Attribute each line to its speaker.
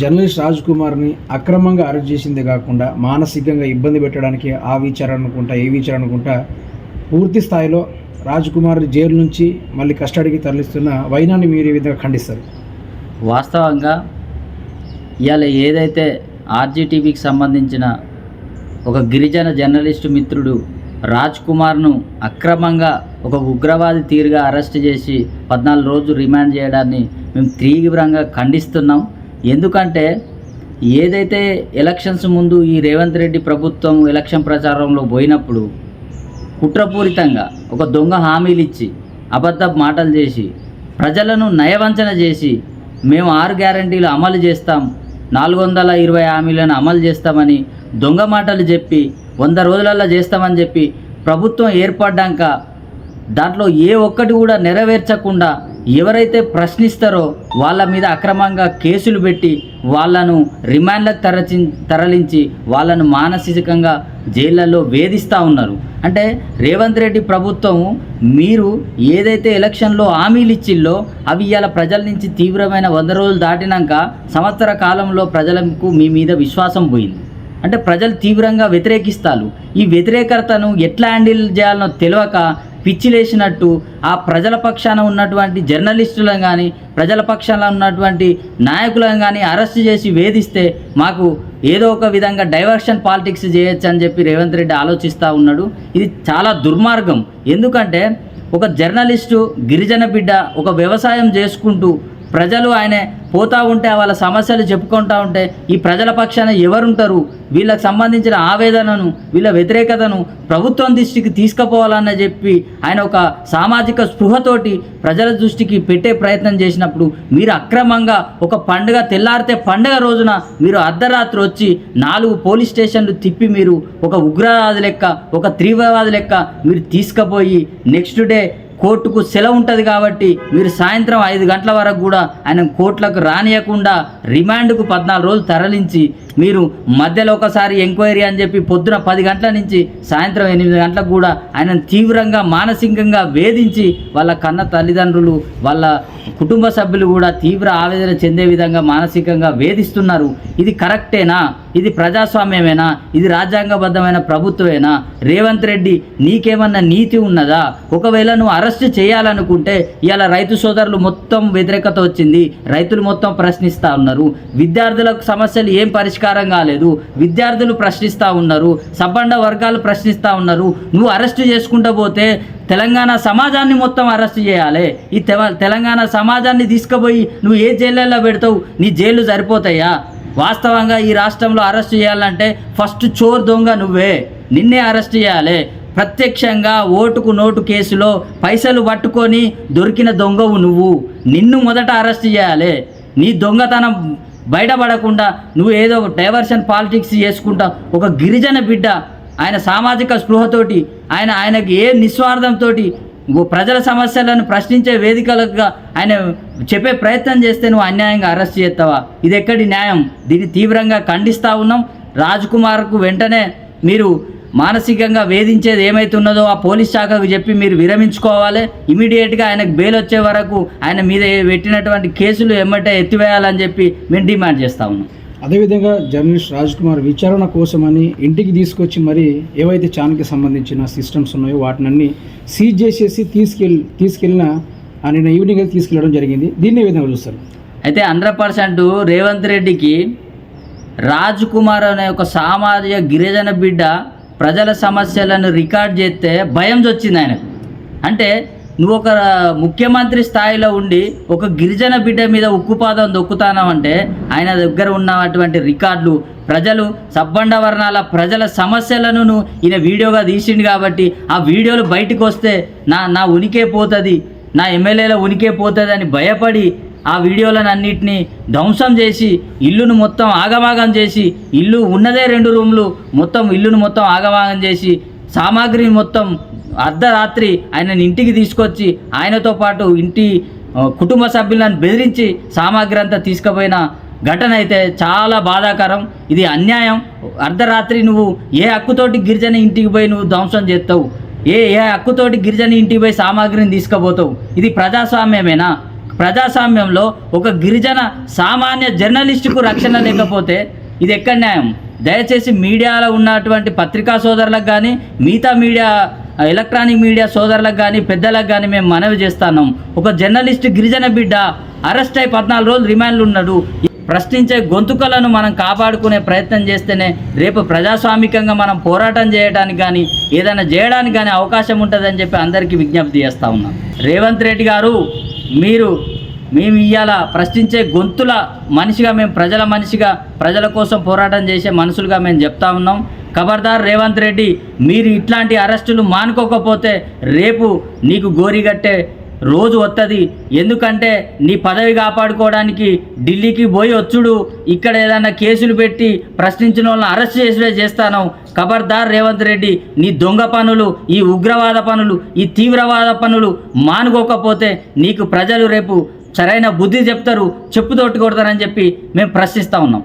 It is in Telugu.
Speaker 1: జర్నలిస్ట్ రాజ్ కుమార్ని అక్రమంగా అరెస్ట్ చేసిందే కాకుండా మానసికంగా ఇబ్బంది పెట్టడానికి ఆ విచారణ అనుకుంటా ఏ విచారణ అనుకుంటా పూర్తి స్థాయిలో రాజ్ కుమార్ జైలు నుంచి మళ్ళీ కస్టడీకి తరలిస్తున్న వైనాన్ని మీరు ఈ విధంగా ఖండిస్తారు?
Speaker 2: వాస్తవంగా ఇవాళ ఏదైతే ఆర్జీటీవీకి సంబంధించిన ఒక గిరిజన జర్నలిస్టు మిత్రుడు రాజ్ కుమార్ను అక్రమంగా ఒక ఉగ్రవాది తీరుగా అరెస్ట్ చేసి పద్నాలుగు రోజులు రిమాండ్ చేయడాన్ని మేము తీవ్రంగా ఖండిస్తున్నాం. ఎందుకంటే ఏదైతే ఎలక్షన్స్ ముందు ఈ రేవంత్ రెడ్డి ప్రభుత్వం ఎలక్షన్ ప్రచారంలో పోయినప్పుడు కుట్రపూరితంగా ఒక దొంగ హామీలు ఇచ్చి అబద్ధ మాటలు చేసి ప్రజలను నయవంచన చేసి మేము ఆరు గ్యారంటీలు అమలు చేస్తాం నాలుగు వందల ఇరవై హామీలను అమలు చేస్తామని దొంగ మాటలు చెప్పి వంద రోజులల్లో చేస్తామని చెప్పి ప్రభుత్వం ఏర్పడ్డాక దాంట్లో ఏ ఒక్కటి కూడా నెరవేర్చకుండా ఎవరైతే ప్రశ్నిస్తారో వాళ్ళ మీద అక్రమంగా కేసులు పెట్టి వాళ్ళను రిమాండ్లకు తరచి తరలించి వాళ్ళను మానసికంగా జైళ్ళల్లో వేధిస్తూ ఉన్నారు. అంటే రేవంత్ రెడ్డి ప్రభుత్వం మీరు ఏదైతే ఎలక్షన్లో హామీలు ఇచ్చిల్లో అవి ఇవాళ ప్రజల నుంచి తీవ్రమైన వంద రోజులు దాటినాక సంవత్సర కాలంలో ప్రజలకు మీ మీద విశ్వాసం పోయింది. అంటే ప్రజలు తీవ్రంగా వ్యతిరేకిస్తారు. ఈ వ్యతిరేకతను ఎట్లా హ్యాండిల్ చేయాలనో తెలియక పిచ్చిలేసినట్టు ఆ ప్రజల పక్షాన ఉన్నటువంటి జర్నలిస్టులను కానీ ప్రజల పక్షాన ఉన్నటువంటి నాయకులను కానీ అరెస్ట్ చేసి వేధిస్తే మాకు ఏదో ఒక విధంగా డైవర్షన్ పాలిటిక్స్ చేయొచ్చు అని చెప్పి రేవంత్ రెడ్డి ఆలోచిస్తూ ఉన్నాడు. ఇది చాలా దుర్మార్గం. ఎందుకంటే ఒక జర్నలిస్టు గిరిజన బిడ్డ ఒక వ్యవసాయం చేసుకుంటూ ప్రజలు ఆయన పోతూ ఉంటే వాళ్ళ సమస్యలు చెప్పుకుంటూ ఉంటే ఈ ప్రజల పక్షాన ఎవరుంటారు? వీళ్ళకి సంబంధించిన ఆవేదనను వీళ్ళ వ్యతిరేకతను ప్రభుత్వం దృష్టికి తీసుకుపోవాలని చెప్పి ఆయన ఒక సామాజిక స్పృహతోటి ప్రజల దృష్టికి పెట్టే ప్రయత్నం చేసినప్పుడు మీరు అక్రమంగా ఒక పండుగ తెల్లారితే పండుగ రోజున మీరు అర్ధరాత్రి వచ్చి నాలుగు పోలీస్ స్టేషన్లు తిప్పి మీరు ఒక ఉగ్రవాది లెక్క ఒక తీవ్రవాది లెక్క మీరు తీసుకుపోయి నెక్స్ట్ డే కోర్టుకు సెలవు ఉంటుంది కాబట్టి మీరు సాయంత్రం ఐదు గంటల వరకు కూడా ఆయన కోర్టులకు రానియకుండా రిమాండ్కు పద్నాలుగు రోజులు తరలించి మీరు మధ్యలో ఒకసారి ఎంక్వైరీ అని చెప్పి పొద్దున పది గంటల నుంచి సాయంత్రం ఎనిమిది గంటలకు కూడా ఆయన తీవ్రంగా మానసికంగా వేధించి వాళ్ళ కన్న తల్లిదండ్రులు వాళ్ళ కుటుంబ సభ్యులు కూడా తీవ్ర ఆవేదన చెందే విధంగా మానసికంగా వేధిస్తున్నారు. ఇది కరెక్టేనా? ఇది ప్రజాస్వామ్యమేనా? ఇది రాజ్యాంగబద్ధమైన ప్రభుత్వమేనా? రేవంత్ రెడ్డి నీకేమన్నా నీతి ఉన్నదా? ఒకవేళ నువ్వు అరెస్ట్ చేయాలనుకుంటే ఇలా రైతు సోదరులు మొత్తం వ్యతిరేకత వచ్చింది. రైతులు మొత్తం ప్రశ్నిస్తూ ఉన్నారు. విద్యార్థులకు సమస్యలు ఏం పరిష్కారం కాలేదు. విద్యార్థులు ప్రశ్నిస్తూ ఉన్నారు. సబ్బండ వర్గాలు ప్రశ్నిస్తూ ఉన్నారు. నువ్వు అరెస్ట్ చేసుకుంటూ పోతే తెలంగాణ సమాజాన్ని మొత్తం అరెస్ట్ చేయాలి. ఈ తెలంగాణ సమాజాన్ని తీసుకుపోయి నువ్వు ఏ జైళ్ళల్లో పెడతావు? నీ జైళ్ళు సరిపోతాయా? వాస్తవంగా ఈ రాష్ట్రంలో అరెస్ట్ చేయాలంటే ఫస్ట్ చోర్ దొంగ నువ్వే. నిన్నే అరెస్ట్ చేయాలి. ప్రత్యక్షంగా ఓటుకు నోటు కేసులో పైసలు పట్టుకొని దొరికిన దొంగవు నువ్వు. నిన్ను మొదట అరెస్ట్ చేయాలి. నీ దొంగతనం బయటపడకుండా నువ్వు ఏదో డైవర్షన్ పాలిటిక్స్ చేసుకుంటా ఒక గిరిజన బిడ్డ ఆయన సామాజిక స్పృహతోటి ఆయన ఆయనకి ఏ నిస్వార్థంతో ప్రజల సమస్యలను ప్రశ్నించే వేదికలుగా ఆయన చెప్పే ప్రయత్నం చేస్తే నువ్వు అన్యాయంగా అరెస్ట్ చేస్తావా? ఇది ఎక్కడి న్యాయం? దీన్ని తీవ్రంగా ఖండిస్తూ ఉన్నాం. రాజ్ కుమార్కు వెంటనే మీరు మానసికంగా వేధించేది ఏమైతున్నదో ఆ పోలీస్ శాఖకు చెప్పి మీరు విరమించుకోవాలి. ఇమీడియట్గా ఆయనకు బెయిల్ వచ్చే వరకు ఆయన మీద పెట్టినటువంటి కేసులు ఎమ్మటే ఎత్తివేయాలని చెప్పి మేము డిమాండ్ చేస్తా ఉన్నాం.
Speaker 1: అదేవిధంగా జర్నలిస్ట్ రాజ్ కుమార్ విచారణ కోసమని ఇంటికి తీసుకొచ్చి మరి ఏవైతే ఛానల్కి సంబంధించిన సిస్టమ్స్ ఉన్నాయో వాటినన్నీ సీజ్ చేసేసి తీసుకెళ్ళి తీసుకెళ్ళిన నిన్న ఈవినింగ్ అయితే తీసుకెళ్ళడం జరిగింది. దీన్ని ఏ విధంగా చూస్తారు?
Speaker 2: అయితే హండ్రెడ్ పర్సెంట్ రేవంత్ రెడ్డికి రాజ్ కుమార్ అనే ఒక సామాజిక గిరిజన బిడ్డ ప్రజల సమస్యలను రికార్డ్ చేస్తే భయం వచ్చింది ఆయనకు. అంటే నువ్వు ఒక ముఖ్యమంత్రి స్థాయిలో ఉండి ఒక గిరిజన బిడ్డ మీద ఉక్కుపాదం దొక్కుతానంటే ఆయన దగ్గర ఉన్నటువంటి రికార్డులు ప్రజలు సబ్బండ వర్ణాల ప్రజల సమస్యలను ఈయన వీడియోగా తీసిండు కాబట్టి ఆ వీడియోలు బయటకు వస్తే నా నా ఉనికే పోతుంది నా ఎమ్మెల్యేల ఉనికే పోతుంది అని భయపడి ఆ వీడియోలనన్నిటినీ ధ్వంసం చేసి ఇల్లును మొత్తం ఆగమాగం చేసి ఇల్లు ఉన్నదే రెండు రూమ్లు మొత్తం ఇల్లును మొత్తం ఆగమాగం చేసి సామాగ్రిని మొత్తం అర్ధరాత్రి ఆయనని ఇంటికి తీసుకొచ్చి ఆయనతో పాటు ఇంటి కుటుంబ సభ్యులను బెదిరించి సామాగ్రి అంతా తీసుకుపోయిన ఘటన అయితే చాలా బాధాకరం. ఇది అన్యాయం. అర్ధరాత్రి నువ్వు ఏ హక్కుతోటి గిరిజన ఇంటికి పోయి నువ్వు ధ్వంసం చేస్తావు? ఏ ఏ హక్కుతోటి గిరిజన ఇంటికి పోయి సామాగ్రిని తీసుకుపోతావు? ఇది ప్రజాస్వామ్యమేనా? ప్రజాస్వామ్యంలో ఒక గిరిజన సామాన్య జర్నలిస్టుకు రక్షణ లేకపోతే ఇది ఎక్కడ న్యాయం? దయచేసి మీడియాలో ఉన్నటువంటి పత్రికా సోదరులకు కానీ మిగతా మీడియా ఎలక్ట్రానిక్ మీడియా సోదరులకు కానీ పెద్దలకు కానీ మేము మనవి చేస్తున్నాం. ఒక జర్నలిస్ట్ గిరిజన బిడ్డ అరెస్ట్ అయి పద్నాలుగు రోజులు రిమాండ్లు ఉన్నాడు. ప్రశ్నించే గొంతుకలను మనం కాపాడుకునే ప్రయత్నం చేస్తేనే రేపు ప్రజాస్వామికంగా మనం పోరాటం చేయడానికి కానీ ఏదైనా చేయడానికి కానీ అవకాశం ఉంటుందని చెప్పి అందరికీ విజ్ఞప్తి చేస్తూ ఉన్నాం. రేవంత్ రెడ్డి గారు మీరు మేము ఇవాళ ప్రశ్నించే గొంతుల మనిషిగా మేము ప్రజల మనిషిగా ప్రజల కోసం పోరాటం చేసే మనుషులుగా మేము చెప్తా ఉన్నాం. ఖబర్దార్ రేవంత్ రెడ్డి మీరు ఇట్లాంటి అరెస్టులు మానుకోకపోతే రేపు నీకు గోరిగట్టే రోజు వస్తుంది ఎందుకంటే నీ పదవి కాపాడుకోవడానికి ఢిల్లీకి పోయి వచ్చుడు. ఇక్కడ ఏదైనా కేసులు పెట్టి ప్రశ్నించిన వాళ్ళని అరెస్ట్ చేసివే చేస్తాను. ఖబర్దార్ రేవంత్ రెడ్డి నీ దొంగ పనులు ఈ ఉగ్రవాద పనులు ఈ తీవ్రవాద పనులు మానుకోకపోతే నీకు ప్రజలు రేపు సరైన బుద్ధి చెప్తారు చెప్పుతోటి కొడతారని చెప్పి మేము ప్రశ్నిస్తూ ఉన్నాం.